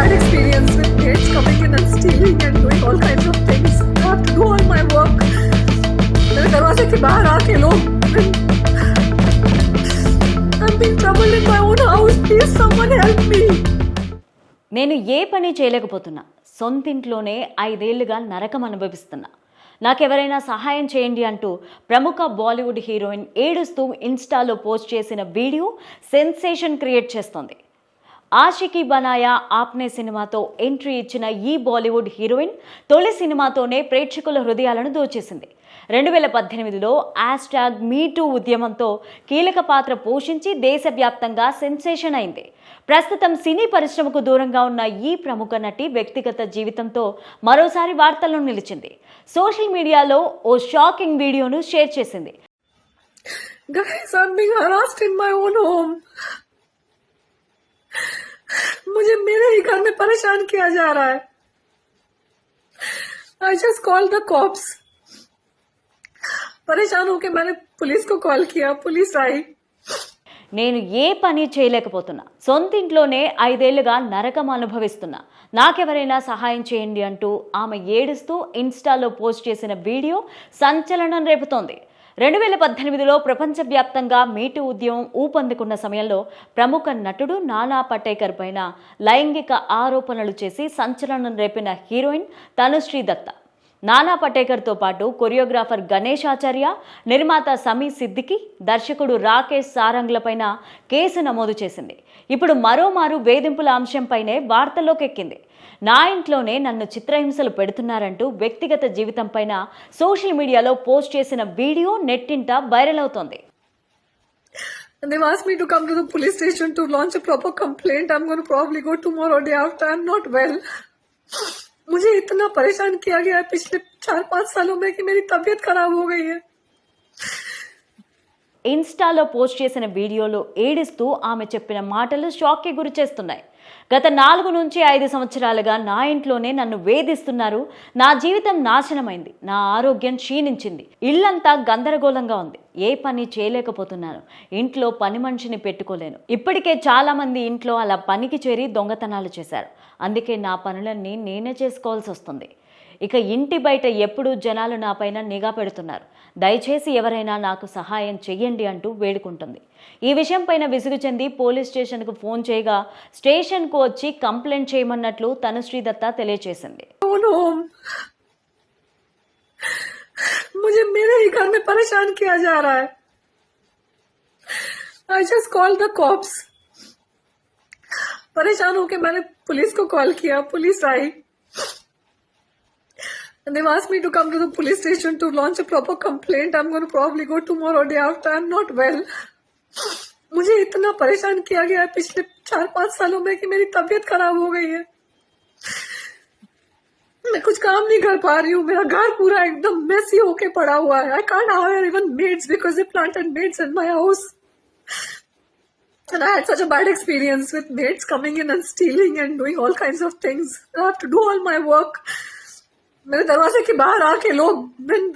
bad experience with mates coming in and stealing and doing all kinds of things. I have to do all my work. मेरे दरवाजे के बाहर आके लोग I'm being troubled in my own house. Please, someone help me. నేను ఏ పని చేయలేకపోతున్నా సొంతింట్లోనే ఐదేళ్లుగా నరకం అనుభవిస్తున్నా నాకెవరైనా సహాయం చేయండి అంటూ ప్రముఖ బాలీవుడ్ హీరోయిన్ ఏడుస్తూ ఇన్స్టాలో పోస్ట్ చేసిన వీడియో సెన్సేషన్ క్రియేట్ చేస్తోంది ఆషికీ బనాయా ఆప్నే సినిమాతో ఎంట్రీ ఇచ్చిన ఈ బాలీవుడ్ హీరోయిన్ తొలి సినిమాతోనే ప్రేక్షకుల హృదయాలను దోచేసింది. రెండు వేల పద్దెనిమిదిలో హ్యాష్ మీటూ మీ టూ ఉద్యమంతో కీలక పాత్ర పోషించి దేశవ్యాప్తంగా సెన్సేషన్ అయింది. ప్రస్తుతం సినీ పరిశ్రమకు దూరంగా ఉన్న ఈ ప్రముఖ నటి వ్యక్తిగత జీవితంతో మరోసారి వార్తల్లో నిలిచింది. సోషల్ మీడియాలో ఓ షాకింగ్ వీడియోను షేర్ చేసింది. Guys, I'm being harassed in my own home. मुझे मेरे ही घर में परेशान किया जा रहा है I just call the cops परेशान होके मैंने पुलिस को कॉल किया पुलिस आई నేను ఏ పని చేయలేకపోతున్నా సొంతింట్లోనే ఐదేళ్లుగా నరకం అనుభవిస్తున్నా నాకెవరైనా సహాయం చేయండి అంటూ ఆమె ఏడుస్తూ ఇన్స్టాలో పోస్ట్ చేసిన వీడియో సంచలనం రేపుతోంది రెండు వేల పద్దెనిమిదిలో ప్రపంచవ్యాప్తంగా మీటూ ఉద్యమం ఊపందుకున్న సమయంలో ప్రముఖ నటుడు నానా పటేకర్ పైన లైంగిక ఆరోపణలు చేసి సంచలనం రేపిన హీరోయిన్ తనుశ్రీ దత్త. నానా పటేకర్తో పాటు కొరియోగ్రాఫర్ గణేష్ ఆచార్య నిర్మాత సమీ సిద్దికి దర్శకుడు రాకేష్ సారంగ్లపైన కేసు నమోదు చేసింది ఇప్పుడు మరోమారు వేధింపుల అంశంపైనే వార్తల్లోకెక్కింది నా ఇంట్లోనే నన్ను చిత్రహింసలు పెడుతున్నారంటూ వ్యక్తిగత జీవితంపైన సోషల్ మీడియాలో పోస్ట్ చేసిన వీడియో నెట్టింట వైరల్ అవుతోంది And they've asked me to come to the police station to launch a proper complaint. I'm going to probably go tomorrow day after. I'm not well. मुझे इतना परेशान किया गया है पिछले चार पाँच सालों में कि मेरी तबीयत खराब हो गई है। ఇన్స్టాలో పోస్ట్ చేసిన వీడియోలో ఏడిస్తూ ఆమె చెప్పిన మాటలు షాక్కి గురి చేస్తున్నాయి గత నాలుగు నుంచి ఐదు సంవత్సరాలుగా నా ఇంట్లోనే నన్ను వేధిస్తున్నారు. నా జీవితం నాశనమైంది. నా ఆరోగ్యం క్షీణించింది. ఇల్లంతా గందరగోళంగా ఉంది. ఏ పని చేయలేకపోతున్నాను. ఇంట్లో పని మనిషిని పెట్టుకోలేను. ఇప్పటికే చాలామంది ఇంట్లో అలా పనికి చేరి దొంగతనాలు చేశారు. అందుకే నా పనులన్నీ నేనే చేసుకోవాల్సి వస్తుంది. ఇక ఇంటి బయట ఎప్పుడూ జనాలు నాపైన నిఘా పెడుతున్నారు దయచేసి ఎవరైనా నాకు సహాయం చెయ్యండి అంటూ వేడుకుంటుంది ఈ విషయంపైన విసుగు చెంది పోలీస్ స్టేషన్కు ఫోన్ చేయగా స్టేషన్కు వచ్చి కంప్లైంట్ చేయమన్నట్లు తనుశ్రీ దత్త తెలియజేసింది ओन होम मुझे मेरे ही घर में परेशान किया जा रहा है I just call the cops परेशान होके मैंने पुलिस को कॉल किया पुलिस आई and they've asked me to come to the police station to launch a proper complaint. I'm going to probably go tomorrow day after. I'm not well. मुझे इतना परेशान किया गया है पिछले चार पाँच सालों में कि मेरी तबीयत खराब हो गई है मैं कुछ काम नहीं कर पा रही हूँ मेरा घर पूरा एकदम मेसी होके पड़ा हुआ है I can't hire even maids because a plant and maids in my house and I had such a bad experience with maids coming in and stealing and doing all kind of things I have to do all my work मेरे दरवाजे के बाहर आके लोग then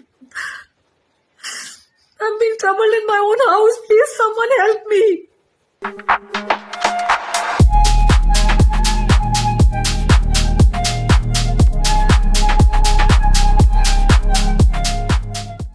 I'm being troubled in my own house. Please, someone help me.